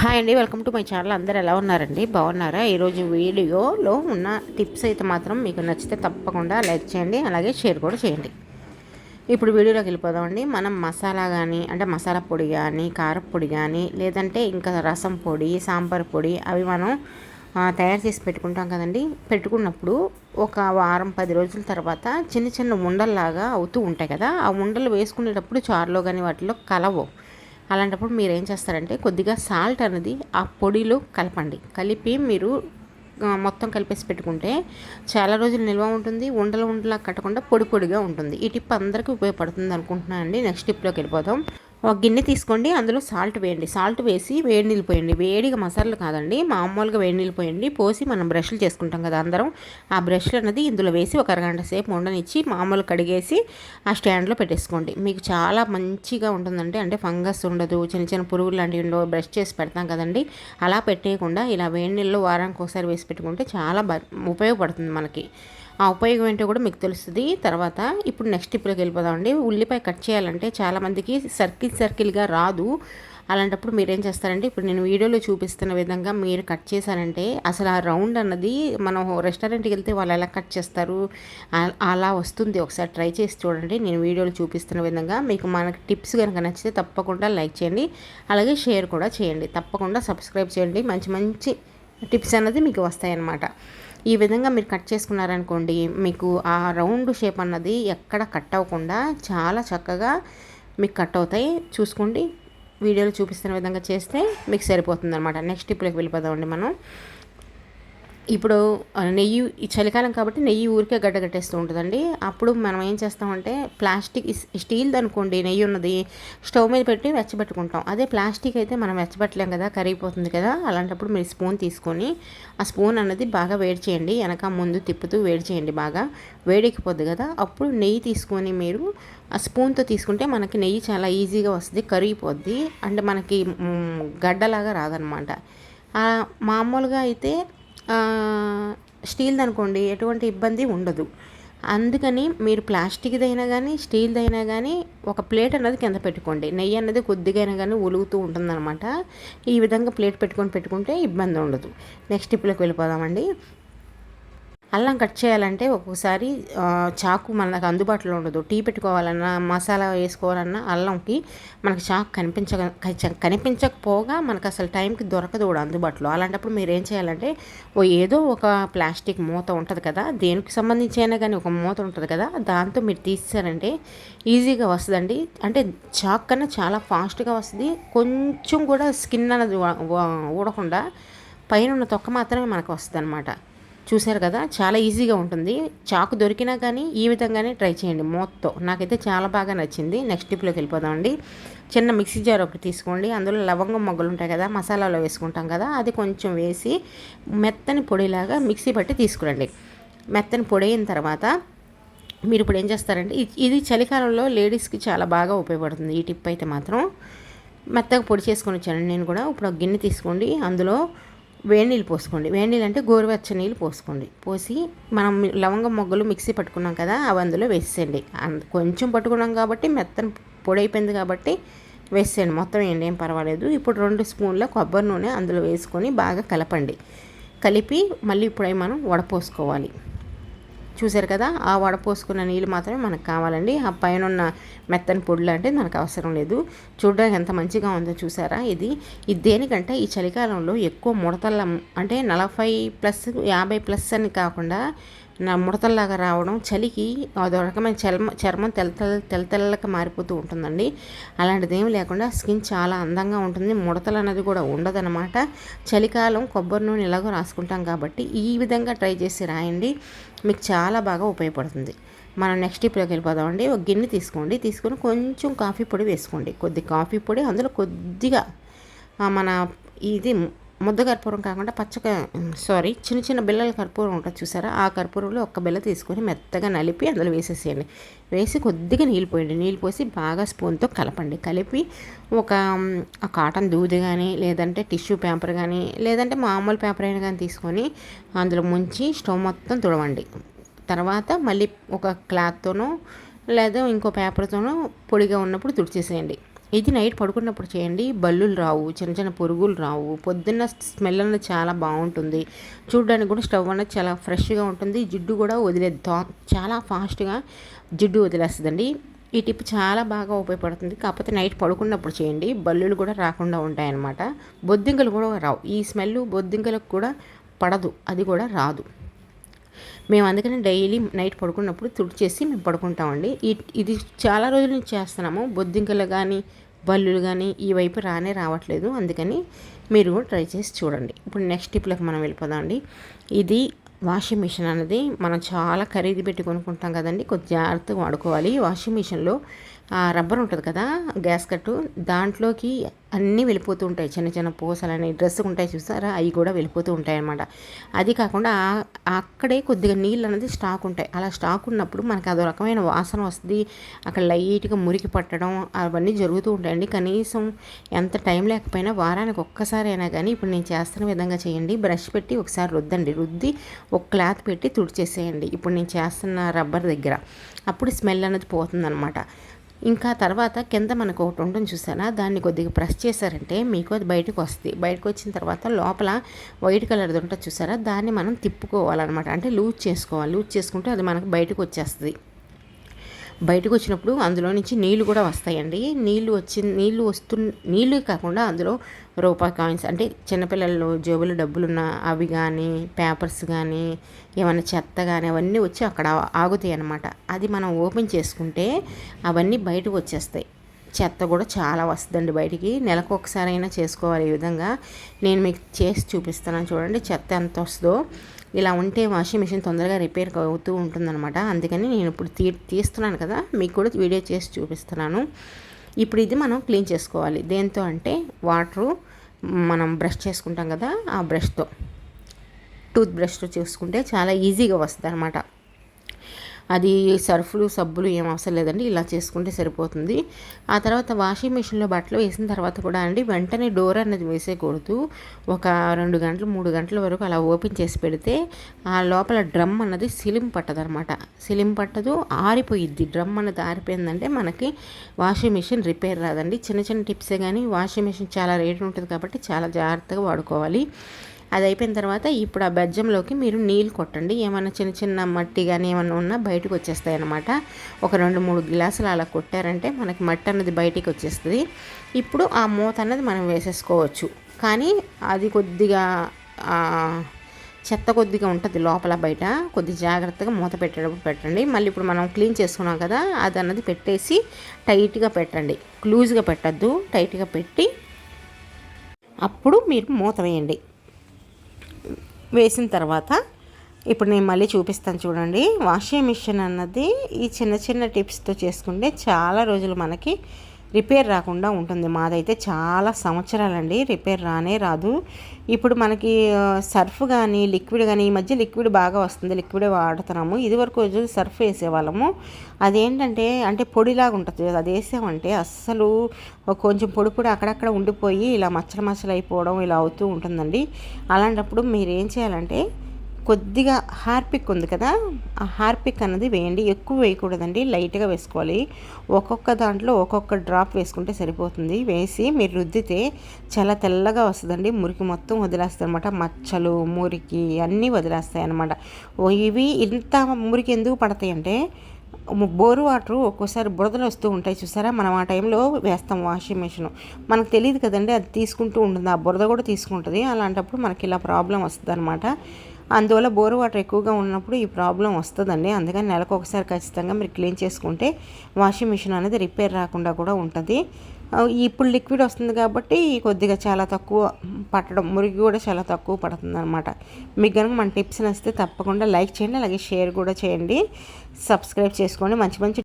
Hi అండి welcome to my channel. అందరు ఎలా ఉన్నారండి? బాగున్నారా? ఈరోజు వీడియోలో ఉన్న టిప్స్ అయితే మాత్రం మీకు నచ్చితే తప్పకుండా లైక్ చేయండి అలాగే షేర్ కూడా చేయండి. ఇప్పుడు వీడియోలోకి వెళ్ళిపోదామండి. మనం మసాలా కానీ అంటే మసాలా పొడి కానీ కారపొడి కానీ లేదంటే ఇంకా రసం పొడి సాంబార్ పొడి అవి మనం తయారు చేసి పెట్టుకుంటాం కదండి. పెట్టుకున్నప్పుడు ఒక వారం పది రోజుల తర్వాత చిన్న చిన్న ఉండల్లాగా అవుతూ ఉంటాయి కదా. ఆ ఉండలు వేసుకునేటప్పుడు చారులో కానీ వాటిలో కలవవు. అలాంటప్పుడు మీరు ఏం చేస్తారంటే కొద్దిగా సాల్ట్ అనేది ఆ పొడిలో కలపండి. కలిపి మీరు మొత్తం కలిపేసి పెట్టుకుంటే చాలా రోజులు నిల్వ ఉంటుంది ఉండలు ఉండలా కట్టకుండా పొడి పొడిగా ఉంటుంది. ఈ టిప్ అందరికీ ఉపయోగపడుతుంది అనుకుంటున్నాను అండి నెక్స్ట్ టిప్లోకి వెళ్ళిపోదాం. ఒక గిన్నె తీసుకోండి అందులో సాల్ట్ వేయండి. సాల్ట్ వేసి వేడి నీళ్ళు పోయండి. వేడిగా మసాలాలు కాదండి మామూలుగా వేడి నీళ్ళు పోయండి. పోసి మనం బ్రష్లు చేసుకుంటాం కదా అందరం. ఆ బ్రష్లు అనేది ఇందులో వేసి ఒక అరగంట సేపు ఉండనిచ్చి మామూలు కడిగేసి ఆ స్టాండ్లో పెట్టేసుకోండి. మీకు చాలా మంచిగా ఉంటుందండి. అంటే ఫంగస్ ఉండదు చిన్న చిన్న పురుగులు లాంటివి ఉండవు. బ్రష్ చేసి పెడతాం కదండి. అలా పెట్టేయకుండా ఇలా వేడి నీళ్ళు వారానికి ఒకసారి వేసి పెట్టుకుంటే చాలా ఉపయోగపడుతుంది మనకి. ఆ ఉపయోగం ఏంటో కూడా మీకు తెలుస్తుంది. తర్వాత ఇప్పుడు నెక్స్ట్ టిప్లోకి వెళ్ళిపోదామండి ఉల్లిపాయ కట్ చేయాలంటే చాలామందికి సర్కిల్ సర్కిల్గా రాదు. అలాంటప్పుడు మీరు ఏం చేస్తారంటే ఇప్పుడు నేను వీడియోలో చూపిస్తున్న విధంగా మీరు కట్ చేశారంటే అసలు ఆ రౌండ్ అన్నది మనం రెస్టారెంట్కి వెళ్తే వాళ్ళు ఎలా కట్ చేస్తారు? అలా వస్తుంది. ఒకసారి ట్రై చేసి చూడండి. నేను వీడియోలో చూపిస్తున్న విధంగా మీకు మనకి టిప్స్ కనుక నచ్చితే తప్పకుండా లైక్ చేయండి. అలాగే షేర్ కూడా చేయండి. తప్పకుండా సబ్స్క్రైబ్ చేయండి. మంచి మంచి టిప్స్ అన్నది మీకు వస్తాయన్నమాట. ఈ విధంగా మీరు కట్ చేసుకున్నారనుకోండి మీకు ఆ రౌండ్ షేప్ అన్నది ఎక్కడ కట్ అవ్వకుండా చాలా చక్కగా మీకు కట్ అవుతాయి. చూసుకోండి. వీడియోలో చూపిస్తున్న విధంగా చేస్తే మీకు సరిపోతుంది అనమాట నెక్స్ట్ ఇప్పుడుకి వెళ్ళిపోదామండి మనం. ఇప్పుడు నెయ్యి ఈ చలికాలం కాబట్టి నెయ్యి ఊరికే గడ్డగట్టేస్తూ ఉంటుందండి. అప్పుడు మనం ఏం చేస్తామంటే ప్లాస్టిక్ స్టీల్ అనుకోండి నెయ్యి ఉన్నది స్టవ్ మీద పెట్టి వెచ్చబెట్టుకుంటాం. అదే ప్లాస్టిక్ అయితే మనం వెచ్చబెట్టలేం కదా కరిగిపోతుంది కదా అలాంటప్పుడు మీరు స్పూన్ తీసుకొని ఆ స్పూన్ అన్నది బాగా వేడి చేయండి. వెనక ముందు తిప్పుతూ వేడి చేయండి బాగా. వేడెక్కిపోద్ది కదా అప్పుడు నెయ్యి తీసుకొని మీరు ఆ స్పూన్తో తీసుకుంటే మనకి నెయ్యి చాలా ఈజీగా వస్తుంది కరిగిపోద్ది. అంటే మనకి గడ్డలాగా రాదనమాట. మామూలుగా అయితే స్టీల్ది అనుకోండి ఎటువంటి ఇబ్బంది ఉండదు. అందుకని మీరు ప్లాస్టిక్దైనా కానీ స్టీల్దైనా కానీ ఒక ప్లేట్ అన్నది కింద పెట్టుకోండి. నెయ్యి అన్నది కొద్దిగా అయినా కానీ ఉలుగుతూ ఉంటుందన్నమాట. ఈ విధంగా ప్లేట్ పెట్టుకొని పెట్టుకుంటే ఇబ్బంది ఉండదు నెక్స్ట్ ఇప్పులోకి వెళ్ళిపోదామండి. అల్లం కట్ చేయాలంటే ఒక్కొక్కసారి చాకు మనకు అందుబాటులో ఉండదు. టీ పెట్టుకోవాలన్నా మసాలా వేసుకోవాలన్నా అల్లంకి మనకు చాకు కనిపించక కనిపించకపోగా మనకు అసలు టైంకి దొరకదు కూడా అందుబాటులో. అలాంటప్పుడు మీరు ఏం చేయాలంటే ఓ ఏదో ఒక ప్లాస్టిక్ మూత ఉంటుంది కదా దేనికి సంబంధించి అయినా కానీ ఒక మూత ఉంటుంది కదా దాంతో మీరు తీసారంటే ఈజీగా వస్తుందండి. అంటే చాక్ కన్నా చాలా ఫాస్ట్గా వస్తుంది. కొంచెం కూడా స్కిన్ అనేది ఊడకుండా పైన ఉన్న తొక్క మాత్రమే మనకు వస్తుంది అనమాట చూసారు కదా చాలా ఈజీగా ఉంటుంది. చాకు దొరికినా కానీ ఈ విధంగానే ట్రై చేయండి మూతతో. నాకైతే చాలా బాగా నచ్చింది. నెక్స్ట్ టిప్లోకి వెళ్ళిపోదామండి చిన్న మిక్సీ జార్ ఒకటి తీసుకోండి. అందులో లవంగం మొగ్గలు ఉంటాయి కదా మసాలాలో వేసుకుంటాం కదా అది కొంచెం వేసి మెత్తని పొడిలాగా మిక్సీ పట్టి తీసుకురండి. మెత్తని పొడి అయిన తర్వాత మీరు ఇప్పుడు ఏం చేస్తారంటే ఇది చలికాలంలో లేడీస్కి చాలా బాగా ఉపయోగపడుతుంది. ఈ టిప్ అయితే మాత్రం మెత్తగా పొడి చేసుకొని వచ్చాను నేను కూడా. ఇప్పుడు ఒక గిన్నె తీసుకోండి. అందులో వేడి నీళ్ళు పోసుకోండి. వేడి నీళ్ళు అంటే గోరువెచ్చ నీళ్ళు పోసుకోండి. పోసి మనం లవంగం మొగ్గలు మిక్సీ పట్టుకున్నాం కదా అవి అందులో వేసేయండి కొంచెం పట్టుకున్నాం కాబట్టి మెత్తని పొడి అయిపోయింది కాబట్టి వేసేయండి. మొత్తం ఏంటి ఏం పర్వాలేదు. ఇప్పుడు రెండు స్పూన్ల కొబ్బరి నూనె అందులో వేసుకొని బాగా కలపండి. కలిపి మళ్ళీ ఇప్పుడై మనం వడపోసుకోవాలి. చూసారు కదా ఆ వడపోసుకున్న నీళ్ళు మాత్రమే మనకు కావాలండి. ఆ పైన ఉన్న మెత్తని పొడులు అంటే మనకు అవసరం లేదు. చూడడానికి ఎంత మంచిగా ఉందో చూసారా ఇది? ఇది దేనికంటే ఈ చలికాలంలో ఎక్కువ ముడతల అంటే నలభై ప్లస్ యాభై ప్లస్ అని కాకుండా నా ముడతల్లాగా రావడం చలికి అదో రకమైన చర్మ చర్మం తెల్ల తెల్ల తెల్లగా మారిపోతూ ఉంటుందండి. అలాంటిది ఏమి లేకుండా స్కిన్ చాలా అందంగా ఉంటుంది. ముడతలు అనేది కూడా ఉండదన్నమాట. చలికాలం కొబ్బరి నూనె ఎలాగో రాసుకుంటాం కాబట్టి ఈ విధంగా ట్రై చేసి రాయండి. మీకు చాలా బాగా ఉపయోగపడుతుంది. మనం నెక్స్ట్ ఇప్పుడు వెళ్ళిపోదామండి ఒక గిన్నె తీసుకోండి. తీసుకొని కొంచెం కాఫీ పొడి వేసుకోండి. కొద్ది కాఫీ పొడి అందులో కొద్దిగా మన ఇది ముద్ద కర్పూరం కాకుండా పచ్చగా సారీ చిన్న చిన్న బిల్లల కర్పూరం ఉంటుంది చూసారా? ఆ కర్పూరంలో ఒక్క బిల్ల తీసుకొని మెత్తగా నలిపి అందులో వేసేసేయండి. వేసి కొద్దిగా నీళ్ళు పోయండి. నీళ్ళు పోసి బాగా స్పూన్తో కలపండి. కలిపి ఒక కాటన్ దూది కానీ లేదంటే టిష్యూ పేపర్ కానీ లేదంటే మామూలు పేపర్ అయినా కానీ తీసుకొని అందులో ముంచి స్టవ్ మొత్తం తుడవండి. తర్వాత మళ్ళీ ఒక క్లాత్తోనో లేదా ఇంకో పేపర్తోనో పొడిగా ఉన్నప్పుడు తుడిచేసేయండి. ఇది నైట్ పడుకున్నప్పుడు చేయండి. బల్లులు రావు చిన్న చిన్న పురుగులు రావు. పొద్దున్న స్మెల్ అనేది చాలా బాగుంటుంది. చూడడానికి కూడా స్టవ్ అనేది చాలా ఫ్రెష్గా ఉంటుంది. జిడ్డు కూడా వదిలేదు. చాలా ఫాస్ట్గా జిడ్డు వదిలేస్తుందండి. ఈ టిప్ చాలా బాగా ఉపయోగపడుతుంది. కాకపోతే నైట్ పడుకున్నప్పుడు చేయండి. బల్లులు కూడా రాకుండా ఉంటాయన్నమాట. బొద్దింకలు కూడా రావు. ఈ స్మెల్ బొద్దింకలకు కూడా పడదు. అది కూడా రాదు. మేము అందుకని డైలీ నైట్ పడుకున్నప్పుడు తుడిచేసి మేము పడుకుంటామండి. ఇది చాలా రోజుల నుంచి చేస్తున్నాము. బొద్దింకలు కానీ బల్లులు కానీ ఈ వైపు రానే రావట్లేదు. అందుకని మీరు ట్రై చేసి చూడండి. ఇప్పుడు నెక్స్ట్ టిప్లకు మనం వెళ్ళిపోదాం ఇది వాషింగ్ మిషన్ అనేది మనం చాలా ఖరీదు పెట్టి కొనుక్కుంటాం కదండి. కొద్ది జాగ్రత్తగా వాడుకోవాలి. వాషింగ్ మిషన్లో రబ్బర్ ఉంటుంది కదా గ్యాస్ కట్టు. దాంట్లోకి అన్నీ వెళ్ళిపోతూ ఉంటాయి చిన్న చిన్న పూసలని డ్రెస్ ఉంటాయి చూసారా? అవి కూడా వెళ్ళిపోతూ ఉంటాయి అనమాట అది కాకుండా అక్కడే కొద్దిగా నీళ్ళు అనేది స్టాక్ ఉంటాయి. అలా స్టాక్ ఉన్నప్పుడు మనకి అదో రకమైన వాసన వస్తుంది. అక్కడ లైట్గా మురికి పట్టడం అవన్నీ జరుగుతూ ఉంటాయండి. కనీసం ఎంత టైం లేకపోయినా వారానికి ఒక్కసారి అయినా కానీ ఇప్పుడు నేను చేస్తున్న విధంగా చేయండి. బ్రష్ పెట్టి ఒకసారి రుద్దండి. రుద్ది ఒక క్లాత్ పెట్టి తుడిచేసేయండి. ఇప్పుడు నేను చేస్తున్న రబ్బర్ దగ్గర. అప్పుడు స్మెల్ అనేది పోతుందన్నమాట. ఇంకా తర్వాత కింద మనకు ఒకటి ఉండడం చూసారా? దాన్ని కొద్దిగా ప్రెస్ చేశారంటే మీకు అది బయటకు వస్తుంది. బయటకు వచ్చిన తర్వాత లోపల వైట్ కలర్ది ఉంటుంది చూసారా? దాన్ని మనం తిప్పుకోవాలన్నమాట. అంటే లూజ్ చేసుకోవాలి. లూజ్ చేసుకుంటే అది మనకు బయటకు వచ్చేస్తుంది. బయటకు వచ్చినప్పుడు అందులో నుంచి నీళ్ళు కూడా వస్తాయండి. నీళ్ళు వచ్చి నీళ్ళు వస్తు నీళ్ళు కాకుండా అందులో రూపాయి కాయిన్స్ అంటే చిన్నపిల్లలు జేబులు డబ్బులున్న అవి కానీ పేపర్స్ కానీ ఏమైనా చెత్త కానీ అవన్నీ వచ్చి అక్కడ ఆగుతాయి అన్నమాట అది మనం ఓపెన్ చేసుకుంటే అవన్నీ బయటకు వచ్చేస్తాయి చెత్త కూడా చాలా వస్తుందండి బయటికి. నెలకు ఒకసారి అయినా చేసుకోవాలి ఈ విధంగా. నేను మీకు చేసి చూపిస్తాను చూడండి చెత్త ఎంత వస్తుందో. ఇలా ఉంటే వాషింగ్ మిషన్ తొందరగా రిపేర్ అవుతూ ఉంటుందన్నమాట. అందుకని నేను ఇప్పుడు తీ తీస్తున్నాను కదా మీకు కూడా వీడియో చేసి చూపిస్తున్నాను. ఇప్పుడు ఇది మనం క్లీన్ చేసుకోవాలి. దేంతో అంటే వాటరు మనం బ్రష్ చేసుకుంటాం కదా ఆ బ్రష్తో. టూత్ బ్రష్తో చూసుకుంటే చాలా ఈజీగా వస్తుంది అనమాట అది సర్ఫులు సబ్బులు ఏం అవసరం లేదండి. ఇలా చేసుకుంటే సరిపోతుంది. ఆ తర్వాత వాషింగ్ మిషన్లో బట్టలు వేసిన తర్వాత కూడా అండి వెంటనే డోర్ అనేది వేసేయకూడదు. ఒక రెండు గంటలు మూడు గంటల వరకు అలా ఓపెన్ చేసి పెడితే ఆ లోపల డ్రమ్ అన్నది సిలిం పట్టదు అనమాట సిలిం పట్టదు ఆరిపోయిద్ది. డ్రమ్ అన్నది ఆరిపోయిందంటే మనకి వాషింగ్ మిషన్ రిపేర్ రాదండి. చిన్న చిన్న టిప్సే కానీ వాషింగ్ మిషన్ చాలా రేటు ఉంటుంది కాబట్టి చాలా జాగ్రత్తగా వాడుకోవాలి. అది అయిపోయిన తర్వాత ఇప్పుడు ఆ బెజ్జంలోకి మీరు నీళ్ళు కొట్టండి. ఏమైనా చిన్న చిన్న మట్టి కానీ ఏమైనా ఉన్నా బయటకు వచ్చేస్తాయి అన్నమాట ఒక రెండు మూడు గ్లాసులు అలా కొట్టారంటే మనకి మట్టి అన్నది బయటికి వచ్చేస్తుంది. ఇప్పుడు ఆ మూత అన్నది మనం వేసేసుకోవచ్చు. కానీ అది కొద్దిగా చెత్త కొద్దిగా ఉంటుంది లోపల బయట. కొద్ది జాగ్రత్తగా మూత పెట్టేటప్పుడు పెట్టండి. మళ్ళీ ఇప్పుడు మనం క్లీన్ చేసుకున్నాం కదా అది అన్నది పెట్టేసి టైట్గా పెట్టండి. క్లూజ్గా పెట్టద్దు టైట్గా పెట్టి అప్పుడు మీరు మూత వేయండి. వేసిన తర్వాత ఇప్పుడు నేను మళ్ళీ చూపిస్తాను చూడండి. వాషింగ్ మిషన్ అన్నది ఈ చిన్న చిన్న టిప్స్తో చేసుకుంటే చాలా రోజులు మనకి రిపేర్ రాకుండా ఉంటుంది. మాదైతే చాలా సంవత్సరాలండి రిపేర్ రానే రాదు. ఇప్పుడు మనకి సర్ఫ్ కానీ లిక్విడ్ కానీ ఈ మధ్య లిక్విడ్ బాగా వస్తుంది. లిక్విడ్ వాడుతున్నాము. ఇదివరకు రోజు సర్ఫ్ వేసేవాళ్ళము. అదేంటంటే అంటే పొడిలాగా ఉంటుంది అది వేసామంటే అస్సలు కొంచెం పొడి పొడి అక్కడక్కడ ఉండిపోయి ఇలా మచ్చలు మచ్చలు అయిపోవడం ఇలా అవుతూ ఉంటుందండి. అలాంటప్పుడు మీరు ఏం చేయాలంటే కొద్దిగా హార్పిక్ ఉంది కదా ఆ హార్పిక్ అన్నది వేయండి. ఎక్కువ వేయకూడదండి లైట్గా వేసుకోవాలి. ఒక్కొక్క దాంట్లో ఒక్కొక్క డ్రాప్ వేసుకుంటే సరిపోతుంది. వేసి మీరు రుద్దితే చాలా తెల్లగా వస్తుందండి. మురికి మొత్తం వదిలేస్తాయి అనమాట మచ్చలు మురికి అన్నీ వదిలేస్తాయి అనమాట ఇవి ఇంత మురికి ఎందుకు పడతాయి అంటే బోరు వాటర్ ఒక్కోసారి బురదలు వస్తూ ఉంటాయి చూసారా? మనం ఆ టైంలో వేస్తాం వాషింగ్ మిషన్. మనకు తెలియదు కదండి అది తీసుకుంటూ ఉంటుంది. ఆ బురద కూడా తీసుకుంటుంది. అలాంటప్పుడు మనకి ఇలా ప్రాబ్లం వస్తుంది అనమాట అందువల్ల బోర్ వాటర్ ఎక్కువగా ఉన్నప్పుడు ఈ ప్రాబ్లం వస్తుందండి. అందుకని నెలకు ఒకసారి ఖచ్చితంగా మీరు క్లీన్ చేసుకుంటే వాషింగ్ మిషన్ అనేది రిపేర్ రాకుండా కూడా ఉంటుంది. ఇప్పుడు లిక్విడ్ వస్తుంది కాబట్టి కొద్దిగా చాలా తక్కువ పట్టడం మురిగి కూడా చాలా తక్కువ పడుతుంది అనమాట మీకు కనుక మన టిప్స్ నచ్చితే తప్పకుండా లైక్ చేయండి అలాగే షేర్ కూడా చేయండి. సబ్స్క్రైబ్ చేసుకోండి. మంచి మంచి